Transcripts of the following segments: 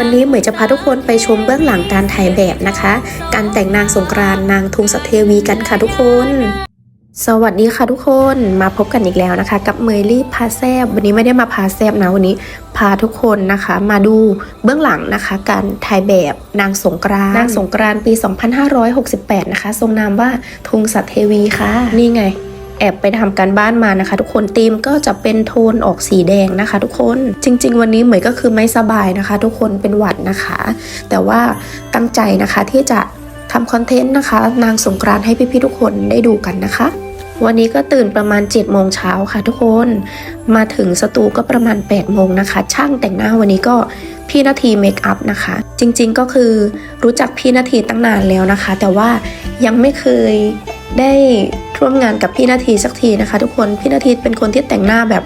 วันนี้เหมยจะพาทุกคนไปชมเบื้องหลังการถ่ายแบบนะคะ การแต่งนางสงกรานต์นางทุงสตเทวีกันค่ะทุกคน สวัสดีค่ะทุกคนมาพบกันอีกแล้วนะคะ กับเมยลี่พาแซบวันนี้ไม่ได้มาพาแซบนะวันนี้พาทุกคนนะคะมาดูเบื้องหลังนะคะ การถ่ายแบบนางสงกรานต์นางสงกรานต์ปี 2568 นะคะ ทรงนามว่าทุงสตเทวีค่ะ นี่ไง แอบไปทำการบ้านมานะคะ ทุกคนธีมก็จะเป็นโทนออกสีแดงนะคะ ทุกคนจริง ๆ วันนี้เหมยก็คือไม่สบายนะคะ ทุกคนเป็นหวัดนะคะ แต่ว่าตั้งใจนะคะที่จะทำคอนเทนต์นะคะ นางสงกรานให้พี่ๆทุกคนได้ดูกันนะคะวันนี้ก็ตื่นประมาณ7จ็ดโมงเช้าค่ะทุกคน มาถึงสตูก็ประมาณ8ปดโมงนะคะ ช่างแต่งหน้าวันนี้ก็พี่นาทีเมคอัพนะคะ จริงๆก็คือรู้จักพี่นาทีตั้งนานแล้วนะคะ แต่ว่ายังไม่เคยได้ ร่วมงานกับพี่นาทีสักทีนะคะ ทุกคนพี่นาทีเป็นคนที่แต่งหน้าแบบ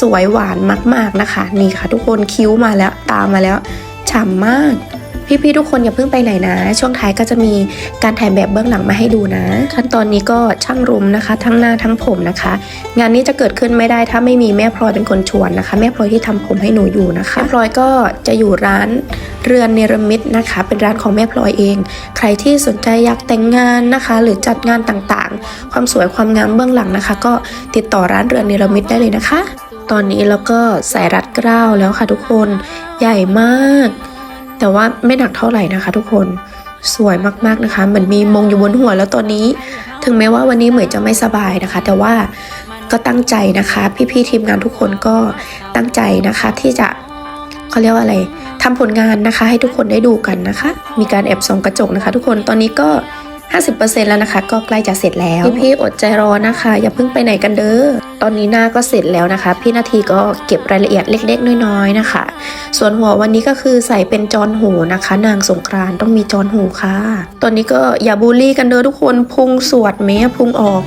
สวยหวานมาก ๆนะคะ นี่ค่ะ ทุกคนคิ้วมาแล้วตามมาแล้วฉ่ำมาก พี่ๆทุกคนอย่าเพิ่งไปไหนนะ ช่วงท้ายก็จะมีการถ่ายแบบเบื้องหลังมาให้ดูนะ ขั้นตอนนี้ก็ช่างรุมนะคะ ทั้งหน้าทั้งผมนะคะ งานนี้จะเกิดขึ้นไม่ได้ถ้าไม่มีแม่พลอยเป็นคนชวนนะคะ แม่พลอยที่ทำผมให้หนูอยู่นะคะแม่พลอยก็จะอยู่ร้านเรือนเนรมิตนะคะ เป็นร้านของแม่พลอยเอง ใครที่สนใจอยากแต่งงานนะคะ หรือจัดงานต่างๆ ความสวยความงามเบื้องหลังนะคะ ก็ติดต่อร้านเรือนเนรมิตได้เลยนะคะ ตอนนี้เราก็ใส่รัดเกล้าแล้วค่ะทุกคนใหญ่มาก แต่ว่าไม่หนักเท่าไหร่นะคะ ทุกคนสวยมากๆนะคะเหมือนมีมงอยู่บนหัวแล้วตอนนี้ ถึงแม้ว่าวันนี้เหมือนจะไม่สบายนะคะ แต่ว่าก็ตั้งใจนะคะ พี่ๆทีมงานทุกคนก็ตั้งใจนะคะ ที่จะเขาเรียกว่าอะไรทำผลงานนะคะ ให้ทุกคนได้ดูกันนะคะ มีการแอบส่องกระจกนะคะ ทุกคนตอนนี้ก็ 50%แล้วนะคะ ก็ใกล้จะเสร็จแล้ว พี่ๆอดใจรอนะคะ อย่าเพิ่งไปไหนกันเด้อ ตอนนี้หน้าก็เสร็จแล้วนะคะ พี่นาทีก็เก็บรายละเอียดเล็ก ๆ น้อยๆนะคะ ส่วนหัววันนี้ก็คือใส่เป็นจอนหูนะคะ นางสงกรานต้องมีจอนหูค่ะ ตอนนี้ก็อย่าบูลลี่กันเด้อทุกคนพุงสวดแม้พุงออก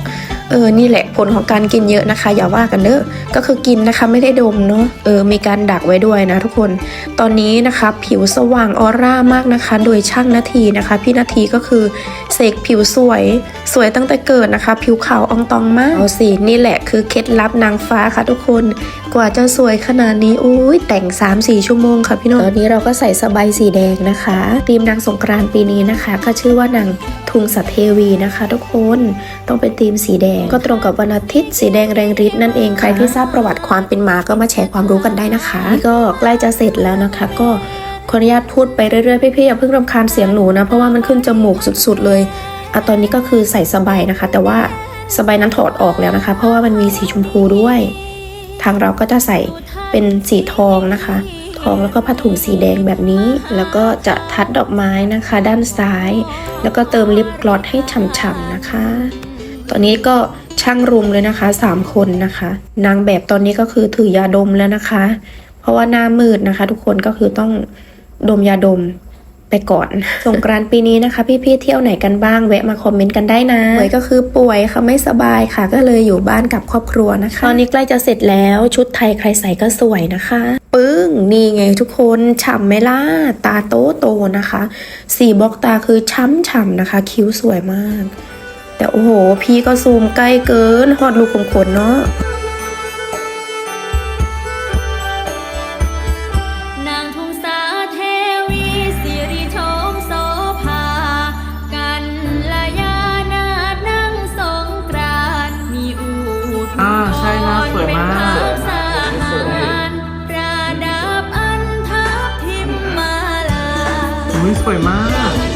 เออนี่แหละผลของการกินเยอะนะคะ อย่าว่ากันเด้อก็คือกินนะคะไม่ได้ดมเนาะเออมีการดักไว้ด้วยนะทุกคน ตอนนี้นะคะผิวสว่างออร่ามากนะคะ โดยช่างนาทีนะคะ พี่นาทีก็คือเสกผิวสวย สวยตั้งแต่เกิดนะคะ ผิวขาวอองตองมากเอาสินี่แหละคือเคล็ดลับนางฟ้าค่ะทุกคน กว่าจะสวยขนาดนี้อุ้ยแต่ง 3-4 ชั่วโมงค่ะพี่น้องตอนนี้เราก็ใส่สบายสีแดงนะคะธีมนางสงกรานต์ปีนี้นะคะ ก็ชื่อว่านางทุงสัตเทวีนะคะ ทุกคนต้องเป็นธีมสีแดงก็ตรงกับวันอาทิตย์สีแดงแรงฤทธิ์นั่นเองใครที่ทราบประวัติความเป็นมาก็มาแชร์ความรู้กันได้นะคะนี่ก็ใกล้จะเสร็จแล้วนะคะ ก็ขออนุญาตพูดไปเรื่อยๆพี่ๆอย่าเพิ่งรำคาญเสียงหนูนะเพราะว่ามันขึ้นจมูกสุดๆเลยอะตอนนี้ก็คือใส่สบายนะคะ แต่ว่าสบายนั้นถอดออกแล้วนะคะ เพราะว่ามันมีสีชมพูด้วย ทางเราก็จะใส่เป็นสีทองนะคะ ทองแล้วก็ผ้าถุงสีแดงแบบนี้ แล้วก็จะทัดดอกไม้นะคะ ด้านซ้าย แล้วก็เติมลิปกลอสให้ฉ่ำๆนะคะ ตอนนี้ก็ช่างรุมเลยนะคะสามคนนะคะ นางแบบตอนนี้ก็คือถือยาดมแล้วนะคะ เพราะว่าหน้ามืดนะคะ ทุกคนก็คือต้องดมยาดมไปก่อนสงกรานต์ปีนี้นะคะ พี่ๆเที่ยวไหนกันบ้างแวะมาคอมเมนต์กันได้นะเหมยก็คือป่วยค่ะไม่สบายค่ะ ก็เลยอยู่บ้านกับครอบครัวนะคะตอนนี้ใกล้จะเสร็จแล้วชุดไทยใครใส่ก็สวยนะคะ ปึ้งนี่ไงทุกคนฉ่ำไหมล่ะตาโตโตๆนะคะ สีบล็อกตาคือช้ำๆนะคะ คิ้วสวยมาก แต่โอ้โห พี่ก็ซูมใกล้เกินฮอดลูกขมขนเนาะนางทุงสาเทวีสิริโฉมโสภากันลายานาดนั่งสงกรานต์มีอูฐอ่าใช่นะสวยมากเป็นภาพสารประดับอันทับทิมมาลาอุ้ยสวยมาก